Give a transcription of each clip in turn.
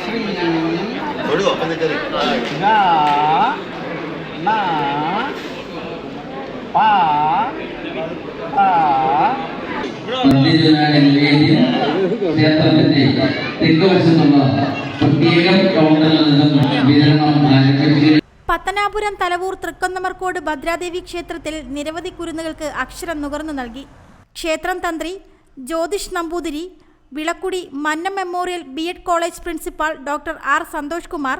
ശ്രീ പാ ന പ പ. ക്ഷേത്രത്തിന്റെ തെക്കുവശത്തുള്ള പ്രത്യേകം കൗണ്ടറിൽ നിന്നും വിതരണം ആരംഭിച്ചു പത്തനാപുരം തലവൂർ തൃക്കൊന്നമർക്കോട് ഭദ്രാദേവി ക്ഷേത്രത്തിൽ നിരവധി കുരുന്നുകൾക്ക് അക്ഷരം നുകർന്നു നൽകി. ക്ഷേത്രം തന്ത്രി Jyothish Namboothiri Vilakkudy Mannam memorial B Ed college principal doctor R Santhosh Kumar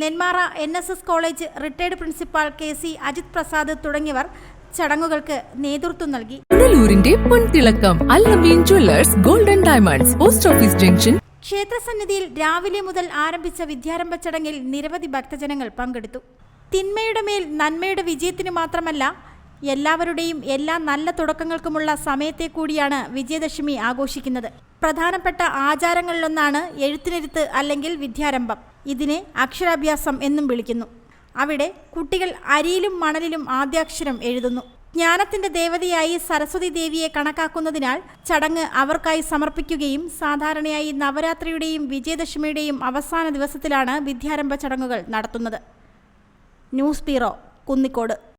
Nenmara N S S college retired principal K C Ajith Prasad തുടങ്ങിയവർ ചടങ്ങുകൾക്ക് നേതൃത്വം നൽകി. പുനലൂരിന്റെ പൊൻതിളക്കം Allameen jewellers golden diamonds post office junction. ക്ഷേത്രസന്നിധിയിൽ രാവിലെ മുതൽ ആരംഭിച്ച വിദ്യാരംഭ ചടങ്ങിൽ നിരവധി ഭക്തജനങ്ങൾ പങ്കെടുത്തു. തിന്മയുടെ മേൽ നന്മയുടെ വിജയത്തിന് മാത്രമല്ല എല്ലാവരുടെയും എല്ലാ നല്ല തുടക്കങ്ങൾക്കുമുള്ള സമയത്തെ കൂടിയാണ് വിജയദശമി ആഘോഷിക്കുന്നത്. പ്രധാനപ്പെട്ട ആചാരങ്ങളിലൊന്നാണ് എഴുത്തിനിരുത്ത് അല്ലെങ്കിൽ വിദ്യാരംഭം. ഇതിനെ അക്ഷരാഭ്യാസം എന്നും വിളിക്കുന്നു. അവിടെ കുട്ടികൾ അരിയിലും മണലിലും ആദ്യാക്ഷരം എഴുതുന്നു. ജ്ഞാനത്തിന്റെ ദേവതയായി സരസ്വതി ദേവിയെ കണക്കാക്കുന്നതിനാൽ ചടങ്ങ് അവർക്കായി സമർപ്പിക്കുകയും സാധാരണയായി നവരാത്രിയുടെയും വിജയദശമിയുടെയും അവസാന ദിവസത്തിലാണ് വിദ്യാരംഭ ചടങ്ങുകൾ നടത്തുന്നത്. News bureau Kunnikode.